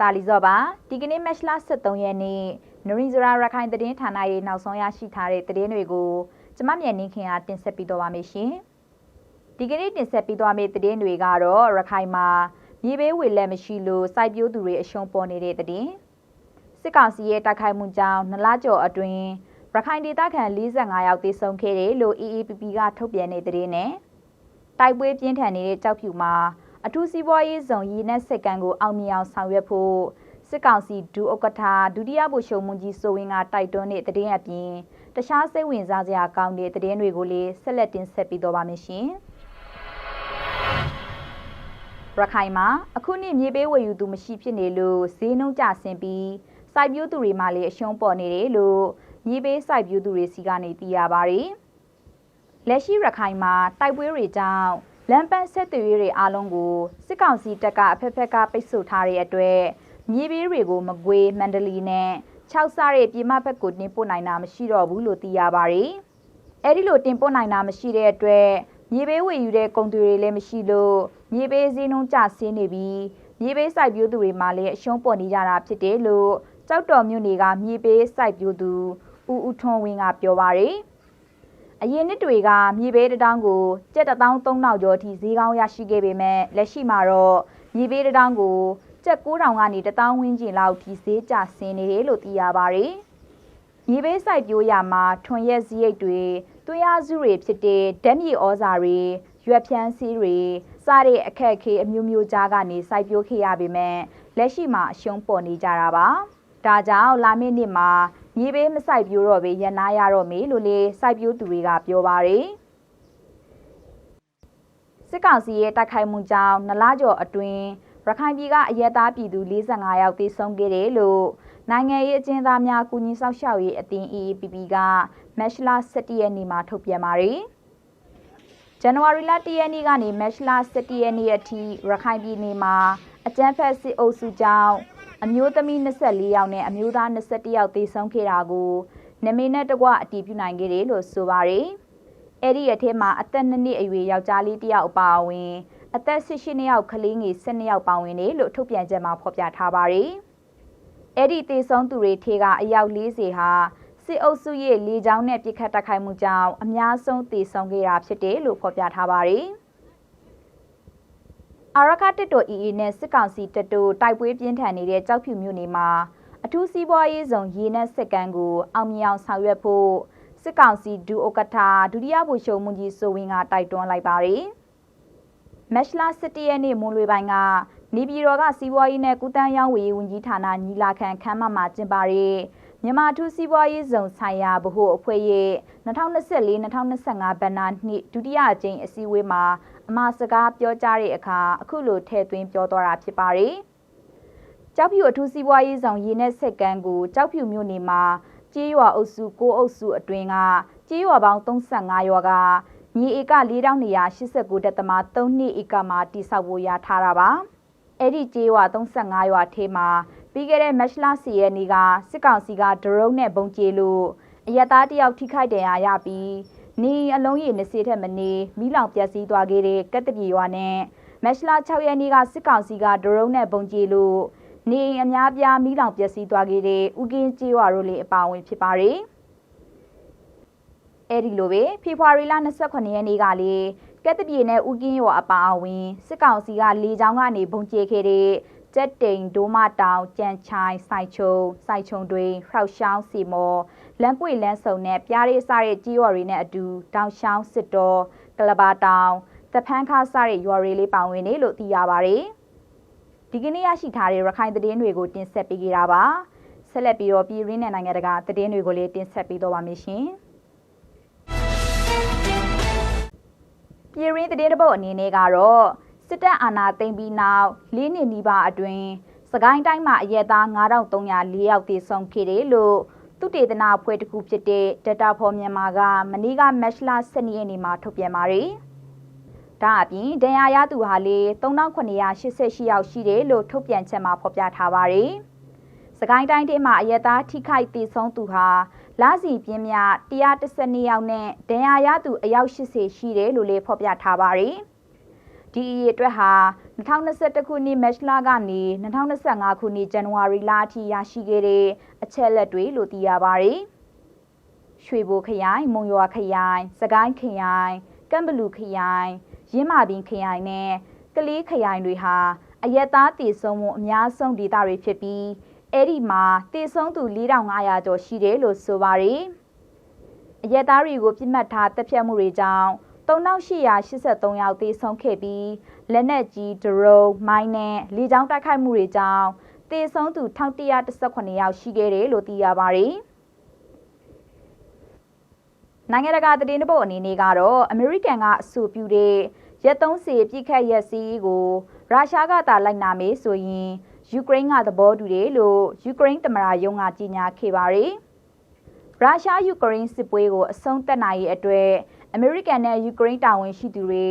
တာလီဇော့ပါဒီကနေ့မက်လ23ရက်နေ့နရီဇရာရခိုင်သတင်းဌာနရဲ့နောက်ဆုံးရရှိထားတဲ့သတင်းတွေကိုကျမမြန်နေခင်ကတင်ဆက်ပေးတော့ပါမယ်ရှင်ဒီကနေ့တင်ဆက်ပေးသွားမယ့်သတင်းတွေကတော့ရခိုင်မှာမြေဘေးဝေလက်မရှိလို့စိုက်ပျိုးသူတွေအရှုံးပေါ်နေတဲ့သတင်းစစ်ကောင်စီရဲ့တိုက်ခိုက်မှုကြောင့်နလကျော်အတွင်းရခိုင်ဒေသခံ45ယောက်သေဆုံးခဲ့တယ်လို့ EAPP ကထုတ်ပြန်တဲ့သတင်းနဲ့တိုက်ပွဲပြင်းထန်နေတဲ့ကြောက်ဖြူမှာ အထူးစီးပွားရေးဇုံရည်နဲ့စက်ကန်ကိုအောင်မြင်အောင်ဆောင်ရွက်ဖို့စစ်ကောင်စီဒူဥက္ကဋ္ဌဒုတိယဗိုလ်ချုပ်မွန်ကြီးစိုးဝင်းကတိုက်တွန်းတဲ့တည်င်းအပြင်တခြားစိတ်ဝင်စားစရာကောင်းတဲ့တည်င်းတွေကိုလည်းဆက်လက်တင်ဆက်ပေးတော့ပါမယ်ရှင်ရခိုင်မှာအခုနှစ်မြေပေးဝယ်ယူသူမရှိဖြစ်နေလို့ဈေးနှုန်းကျဆင်းပြီးစိုက်ပျိုးသူတွေမှလည်းအရှုံးပေါ်နေတယ်လို့မြေပေးစိုက်ပျိုးသူတွေစီကနေသိရပါတယ်လက်ရှိရခိုင်မှာတိုက်ပွဲတွေကြောင့် လမ်းပန်းဆက်သွယ်ရေးတွေအားလုံးကိုစစ်ကောင်စီတပ်ကအဖက်ဖက်ကပိတ်ဆို့ထားတဲ့အတွက်မြေပေးတွေကိုမကွေးမန္တလေးနဲ့6စားတဲ့ပြည်မဘက်ကိုတင်ပို့နိုင်တာမရှိတော့ဘူးလို့သိရပါတယ်။အဲဒီလိုတင်ပို့နိုင်တာမရှိတဲ့အတွက်မြေပေးဝယ်ယူတဲ့ကုန်တွေလည်းမရှိလို့မြေပေးစည်းနှုန်းကျဆင်းနေပြီးမြေပေးစိုက်ပျိုးသူတွေမှလည်းအရှုံးပေါ်နေကြတာဖြစ်တယ်လို့ကြောက်တော်မြို့နယ်ကမြေပေးစိုက်ပျိုးသူဦးဦးထွန်းဝင်းကပြောပါတယ်။ အရင်နှစ်တွေကမြေဘေးတထောင်ကိုကျပ်13000ကျော်အထိဈေးကောင်းရရှိခဲ့ပေမဲ့လက်ရှိမှာတော့မြေဘေးတထောင်ကိုကျပ်9000ကနေ1000ဝန်းကျင်လောက်ထိဈေးကျဆင်းနေတယ်လို့သိရပါတယ်။မြေဘေးစိုက်ပျိုးရာမှာထွန်ရက်စည်းရိတ်တွေတွင်းအားစုတွေဖြစ်တဲ့ဓာတ်မြေဩဇာတွေရွက်ဖြန်းစည်းတွေစတဲ့အခက်အခဲအမျိုးမျိုးကြားကနေစိုက်ပျိုးခဲ့ရပေမဲ့လက်ရှိမှာအရှုံးပေါ်နေကြတာပါ။ဒါကြောင့်လာမယ့်နှစ်မှာ မြေပေးမဆိုင်ပြိုးတော့ပဲရန်နာရတော့မေလို့လေစိုက်ပြိုးသူတွေကပြောပါတယ်စစ်ကောင်စီရဲ့တိုက်ခိုက်မှုကြောင့်နလားကျော်အတွင်းရခိုင်ပြည်ကအရက်သားပြည်သူ45ယောက်သေဆုံးခဲ့တယ်လို့နိုင်ငံရေးအကျဉ်းသားများကူညီဆောက်ရှောက်ရေးအသင်း EAPP ကမက်ရှလာ17ရက်နေ့မှာထုတ်ပြန်ပါတယ်ဇန်နဝါရီလ1ရက်နေ့ကနေမက်ရှလာ17ရက်နေ့အထိရခိုင်ပြည်နယ်မှာအကြမ်းဖက်စစ်အုပ်စုကြောင့် အမျိုးသမီး24ယောက်နဲ့အမျိုးသား21ယောက်သေဆုံးခဲ့တာကိုနမေနဲ့တကွအတည်ပြုနိုင်ခဲ့တယ်လို့ဆိုပါတယ်။အဲ့ဒီအထက်မှာအသက်2နှစ်အရွယ်ယောက်ျားလေးတစ်ယောက်အပါအဝင်အသက်18ယောက်ကလေးငယ်12ယောက်ပါဝင်တယ်လို့ထုတ်ပြန်ချက်မှာဖော်ပြထားပါတယ်။အဲ့ဒီသေဆုံးသူတွေထဲကအယောက်40ဟာစစ်အုပ်စုရဲ့လေကြောင်းနဲ့ပြစ်ခတ်တိုက်ခိုက်မှုကြောင့်အများဆုံးသေဆုံးခဲ့တာဖြစ်တယ်လို့ဖော်ပြထားပါတယ်။ အာရခတစ်တို EE နဲ့စစ်ကောင်စီတပ်တို့တိုက်ပွဲပြင်းထန်နေတဲ့ကြောက်ဖြူမြို့နယ်မှာအထူးစီးပွားရေးဆောင်ရေနက်စက်ကန်းကိုအောင်မြင်အောင်ဆောင်ရွက်ဖို့စစ်ကောင်စီဒူဥက္ကဋ္ဌဒုတိယဗိုလ်ချုပ်မွန်ကြီးစိုးဝင်းကတိုက်တွန်းလိုက်ပါတယ်။မက်ရှလာ17ရက်နေ့မွန်လွေပိုင်းကနေပြည်တော်ကစီးပွားရေးနဲ့ကုသန်းရောင်းဝယ်ရေးဝန်ကြီးဌာနညီလာခံခန်းမမှာကျင်းပတဲ့မြန်မာထူးစီးပွားရေးဇုံဆိုင်ရာဗဟိုအဖွဲ့ရဲ့2024-2025ဘဏ္ဍာနှစ်ဒုတိယအကြိမ်အစည်းအဝေးမှာ အမှာစကားပြောကြားတဲ့အခါအခုလိုထည့်သွင်းပြောသွားတာဖြစ်ပါတယ်။ကြောက်ဖြူအထူးစီးပွားရေးဆောင်ရေနက်ဆက်ကန်းကိုကြောက်ဖြူမြို့နယ်မှာကြေးရွာအုပ်စု၉အုပ်စုအတွင်းကကြေးရွာပေါင်း35ရွာကမြေဧက4289တက်သမ3နှစ်ဧကမှာတိစောက်ဖို့ရထားတာပါ။အဲ့ဒီကြေးရွာ35ရွာထဲမှာပြီးခဲ့တဲ့မက်လ10ရက်နေ့ကစစ်ကောင်စီကဒရုန်းနဲ့ပုံကျဲလို့အရက်သားတယောက်ထိခိုက်ဒဏ်ရာရပြီး နေအလုံးရည်20ထက်မနေမိလောင်ပျက်စီးသွားခဲ့တဲ့ကက်တပြေရွာနဲ့မက်လ6ရက်နေ့ကစစ်ကောင်စီကဒရုန်းနဲ့ပုံကျဲလို့နေအများပြားမိလောင်ပျက်စီးသွားခဲ့တဲ့ဥကင်းကျေးရွာတို့လည်းအပါအဝင်ဖြစ်ပါတယ်။အဲဒီလိုပဲဖေဖော်ဝါရီလ28ရက်နေ့ကလည်းကက်တပြေနဲ့ဥကင်းရွာအပါအဝင်စစ်ကောင်စီကလေကြောင်းကနေပုံကျဲခဲ့တဲ့ကျက်တိန်ဒိုမတောင်ကြံချိုင်စိုက်ချုံစိုက်ချုံတွင်ဟောက်ရှောင်းစီမော် လမ်းပွေလမ်းစုံနဲ့ပြားရေးစတဲ့ကြီးရွာတွေနဲ့အတူတောင်ရှောင်းစစ်တော်ကလဘာတောင်တဖန်းခါစတဲ့ရွာတွေလေးပါဝင်နေလို့သိရပါတယ်ဒီကနေ့ရရှိထားတဲ့ရခိုင်သတင်းတွေကိုတင်ဆက်ပေးကြတာပါဆက်လက်ပြီးတော့ပြည်ရင်းနဲ့နိုင်ငံတကာသတင်းတွေကိုလည်းတင်ဆက်ပေးတော့ပါမယ်ရှင်ပြည်ရင်းသတင်းတပုတ်အနေနဲ့ကတော့စစ်တပ်အာဏာသိမ်းပြီးနောက်၄နှစ်နီးပါးအတွင်းစကိုင်းတိုင်းမှာအရက်သား9304ယောက်သေဆုံးခဲ့တယ်လို့ သူတေသနာအဖွဲ့တစ်ခုဖြစ်တဲ့ Data for Myanmar ကမနေ့က Match လ12ရက်နေ့မှာထုတ်ပြန်ပါတယ်။ဒါအပြင်ဒဏ်ရာရသူဟာလေ3988ယောက်ရှိတယ်လို့ထုတ်ပြန်ချက်မှာဖော်ပြထားပါတယ်။စကိုင်းတိုင်းထဲမှာအရက်သားထိခိုက်သေဆုံးသူဟာလစီပြင်းမြ112ယောက်နဲ့ဒဏ်ရာရသူအယောက်80ရှိတယ်လို့လည်းဖော်ပြထားပါတယ်။ ဒီအရေးအတွက်ဟာ2021ခုနှစ်မတ်လကနေ2025ခုနှစ်ဇန်နဝါရီလအထိရရှိခဲ့တဲ့အချက်လက်တွေလို့သိရပါတယ်။ရွှေဘိုခရိုင်မုံရွာခရိုင်စကိုင်းခရိုင်ကမ်ဘလူခရိုင်ရင်းမာပင်ခရိုင်နဲ့ကလေးခရိုင်တွေဟာအရက်သားတည်ဆုံမှုအများဆုံးဒေသတွေဖြစ်ပြီးအဲ့ဒီမှာတည်ဆုံသူ4500ကျော်ရှိတယ်လို့ဆိုပါတယ်။အရက်သားတွေကိုပြစ်မှတ်ထားတပ်ဖြတ်မှုတွေကြောင့် 3883ယောက်သေဆုံးခဲ့ပြီးလက်နက်ကြီးဒရုန်းမိုင်းနဲ့လေကြောင်းတိုက်ခိုက်မှုတွေကြောင့်သေဆုံးသူ1118ယောက်ရှိခဲ့တယ်လို့သိရပါတယ်။နိုင်ငံတကာသတင်းတပုတ်အနေနဲ့ကတော့အမေရိကန်ကအဆိုပြုတဲ့ရက်သုံးစီပြစ်ခတ်ရက်စီးကိုရုရှားကသာလိုက်နာမယ်ဆိုရင်ယူကရိန်းကသဘောတူတယ်လို့ယူကရိန်းသမ္မတရုံးကကြေညာခဲ့ပါတယ်။ရုရှားယူကရိန်းစစ်ပွဲကိုအဆုံးသတ်နိုင်ရေးအတွက် အမေရိကန်နဲ့ယူကရိန်းတာဝန်ရှိသူတွေ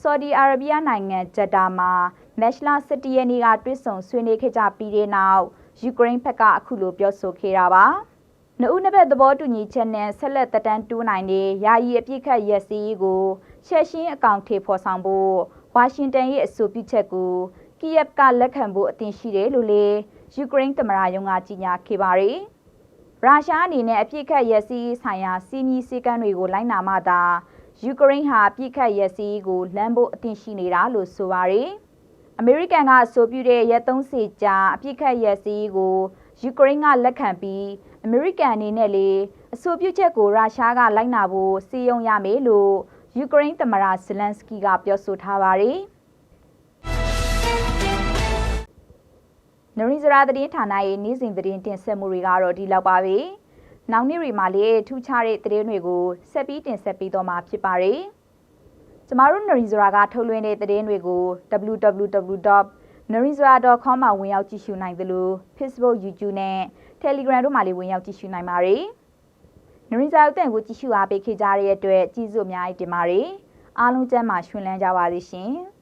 ဆော်ဒီအာရေဗျနိုင်ငံဂျက်တာမှာမက်လ17ရက်နေ့ကတွေ့ဆုံဆွေးနွေးခဲ့ကြပြီးတဲ့နောက်ယူကရိန်းဘက်ကအခုလိုပြောဆိုခဲ့တာပါ။နှုတ်နှစ်ဘက်သဘောတူညီချက်နဲ့ဆက်လက်တက်တန်းတူးနိုင်တဲ့ယာယီအပြစ်ခတ်ရက်စီးကိုချက်ရှင်းအကောင့်ထေဖော်ဆောင်ဖို့ဝါရှင်တန်ရဲ့အဆိုပြုချက်ကိုကီယက်ကလက်ခံဖို့အသင့်ရှိတယ်လို့လေယူကရိန်းသမ္မတရုံးကကြေညာခဲ့ပါတယ်။ ရုရှားအနေနဲ့အပြစ်ခတ်ရက်စီးဆိုင်ရာစီမီစည်းကမ်းတွေကိုလိုက်နာမှသာယူကရိန်းဟာပြစ်ခတ်ရက်စီးကိုလမ်းဖို့အသင့်ရှိနေတာလို့ဆိုပါတယ်။အမေရိကန်ကအဆိုပြုတဲ့ရက်သုံးစီကြာအပြစ်ခတ်ရက်စီးကိုယူကရိန်းကလက်ခံပြီးအမေရိကန်အနေနဲ့လေအဆိုပြုချက်ကိုရုရှားကလိုက်နာဖို့စီယုံရမယ်လို့ယူကရိန်းသမ္မတဇလန်စကီကပြောဆိုထားပါတယ်။ နရီဇရာသတင်းဌာနရဲ့နေ့စဉ်သတင်းတင်ဆက်မှုတွေကတော့ဒီလောက်ပါပဲ။နောက်နေ့တွေမှာလည်းထူးခြားတဲ့သတင်းတွေကိုဆက်ပြီးတင်ဆက်ပေးတော့မှာဖြစ်ပါတယ်။ကျမတို့နရီဇရာကထုတ်လွှင့်တဲ့သတင်းတွေကို www.narizra.com မှာဝင်ရောက်ကြည့်ရှုနိုင်သလို Facebook, YouTube နဲ့ Telegram တို့မှာလည်းဝင်ရောက်ကြည့်ရှုနိုင်ပါတယ်။နရီဇရာအသံကိုကြည့်ရှုအားပေးခဲ့ကြတဲ့အတွက်ကျေးဇူးအများကြီးတင်ပါတယ်။အားလုံးကျမ်းမာရှင်လန်းကြပါစေရှင်။